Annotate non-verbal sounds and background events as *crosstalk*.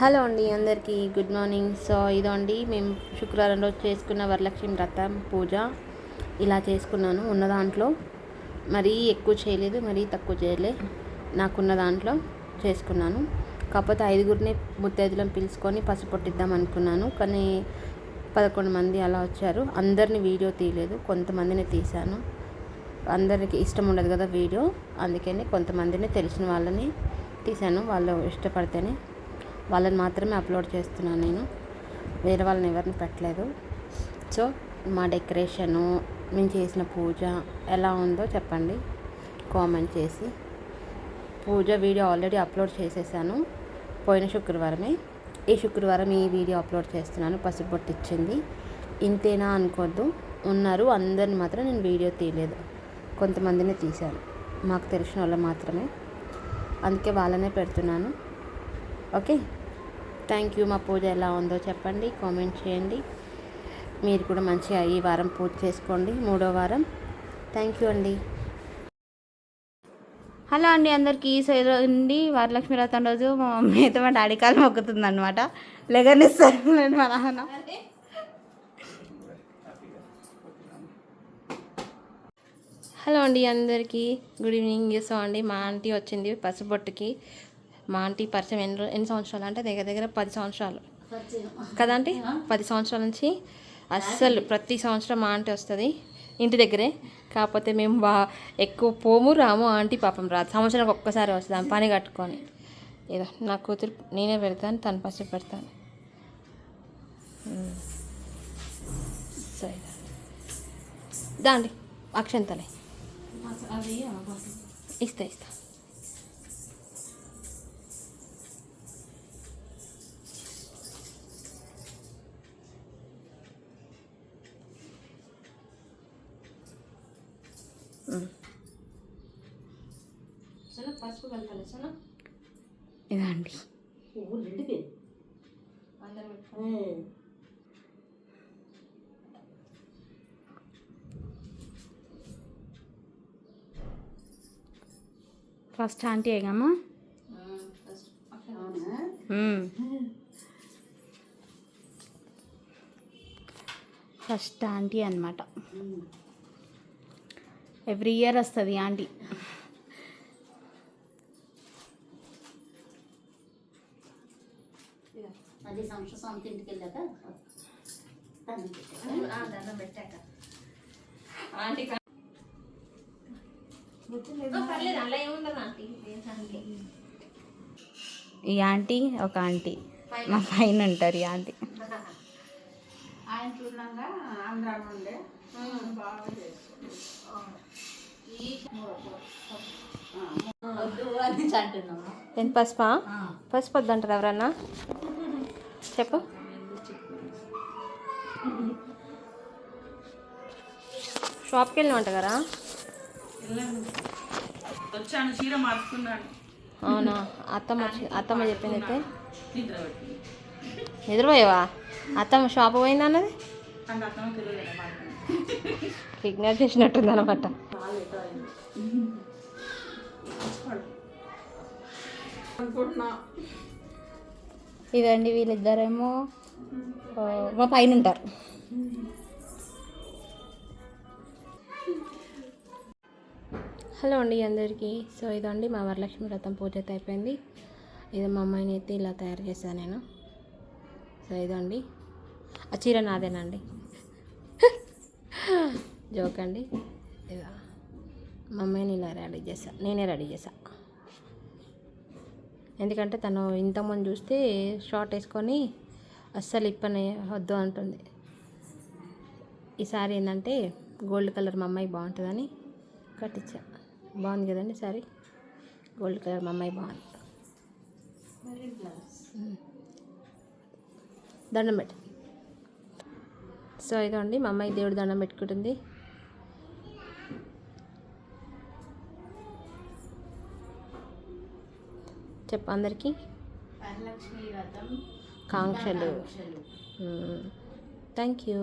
Hello అండి అందరికీ good morning. So ఇదండి మేము శుక్రవారం రోజు చేసుకున్న వరలక్ష్మి వ్రతం పూజ. ఇలా చేసుకున్నాను ఉన్న దాంట్లో. మరీ ఎక్కువ చేయలేదు మరీ తక్కువ చేయలే. నాకున్న దాంట్లో చేసుకున్నాను. కాకపోతే ఐదుగురిని ముత్తైదులను పిలుచుకొని పసుపొట్టిద్దాం అనుకున్నాను. కానీ పదకొండు మంది అలా వచ్చారు. అందరిని వీడియో తీయలేదు కొంతమందిని తీశాను. అందరికి ఇష్టం ఉండదు కదా వీడియో. అందుకని కొంతమందిని తెలిసిన వాళ్ళని తీశాను. వాళ్ళు ఇష్టపడితేనే వాళ్ళని మాత్రమే అప్లోడ్ చేస్తున్నాను నేను. వేరే వాళ్ళని ఎవరిని పెట్టలేదు. సో మా డెకరేషను మేము చేసిన పూజ ఎలా ఉందో చెప్పండి. కామెంట్ చేసి. పూజ వీడియో ఆల్రెడీ అప్లోడ్ చేసేసాను. పోయిన శుక్రవారమే. ఈ శుక్రవారం ఈ వీడియో అప్లోడ్ చేస్తున్నాను. పసుపు బొట్టు ఇచ్చింది. ఇంతేనా అనుకోద్దు. ఉన్నారు. అందరిని మాత్రం నేను వీడియో తీయలేదు. కొంతమందిని తీశాను. మాకు తెలిసిన వాళ్ళు మాత్రమే. అందుకే వాళ్ళనే పెడుతున్నాను. ఓకే? Thank you. మా పూజ ఎలా ఉందో చెప్పండి. కామెంట్ చేయండి. మీరు కూడా మంచిగా ఈ వారం పూజ చేసుకోండి. మూడో వారం. థ్యాంక్ యూ అండి. హలో అండి అందరికీ అండి వరలక్ష్మి వ్రతం రోజు మా మమ్మీ అయితే మా డాడీ కాలు మొక్కుతుంది అనమాట లెగనిస్తారు మా నాన్న. హలో అండి అందరికీ. Good evening. సో అండి మా ఆంటీ వచ్చింది పసుబొట్టుకి మా ఆంటీ పరిచయం ఎన్ని ఎన్ని సంవత్సరాలు? అంటే దగ్గర దగ్గర పది సంవత్సరాలు. కదా ఆంటీ? పది సంవత్సరాల నుంచి అస్సలు ప్రతి సంవత్సరం మా ఆంటీ వస్తుంది ఇంటి దగ్గరే. కాకపోతే మేము బా ఎక్కువ పోము రాము ఆంటీ పాపం రాదు. సంవత్సరానికి ఒక్కసారి వస్తుంది పని కట్టుకొని. ఏదో నా కూతురు నేనే పెడతాను తను పసి పెడతాను. సరే. దాండి అక్షంతలే. ఇస్తా ఇస్తా. పసుపు కలపాలి సనా ఇదండి. ఫస్ట్ ఆంటీ ఏగమ్మా ఫస్ట్ ఆంటీ అనమాట ఎవ్రీ ఇయర్ వస్తుంది ఆంటీ. పది సంవత్సరం సొంత ఇంటికి వెళ్ళాక దండం పెట్టాక. ఆంటీ పర్లేదు అలా ఏముండదు ఆంటీ ఆంటీ ఈ ఆంటీ ఒక ఆంటీ. మా పైన ఉంటారు ఈ ఆంటీ. ఆయన చూడంగా ఆంధ్రాలో ఉండే. బాగా ఎంత పసుపా? పసుపు వద్దంటారు ఎవరన్నా? చెప్పు. షాప్కి వెళ్ళిన వంట కదా? వచ్చాను చీర మార్చుకున్నాను. అవునా? అత్తమ్మ అత్తమ్మ చెప్పింది అయితే నిద్రపోయావా? అత్తమ్మ షాప్ పోయింది అన్నది అంత అర్థం తెలియదు కిడ్నాప్ చేసినట్టుంది అనమాట అనుకుంటున్నా *laughs* ఇదండి వీళ్ళిద్దరేమో మా పైన ఉంటారు. హలో అండి అందరికీ. సో ఇదండి మా వరలక్ష్మి వ్రతం పూజ అయితే అయిపోయింది. ఇది మా అమ్మాయిని అయితే ఇలా తయారు చేశాను నేను. సో ఇదండి. ఆ చీర నాదేనండి. *laughs* జోక్ అండి. మా అమ్మాయిని ఇలా రెడీ చేశా. నేనే రెడీ చేశా. ఎందుకంటే తను ఇంతకుముందు చూస్తే షార్ట్ వేసుకొని అస్సలు ఇప్పని వద్దు అంటుంది. ఈసారి ఏంటంటే గోల్డ్ కలర్ మా అమ్మాయి బాగుంటుందని కట్టించా. బాగుంది కదండి సారీ? గోల్డ్ కలర్ మా అమ్మాయి బాగుంది. దండం పెట్టి. సో ఇదండి మా అమ్మాయి దేవుడు దండం పెట్టుకుంటుంది. చెప్పు అందరికీ. కాంక్షలు. Thank you.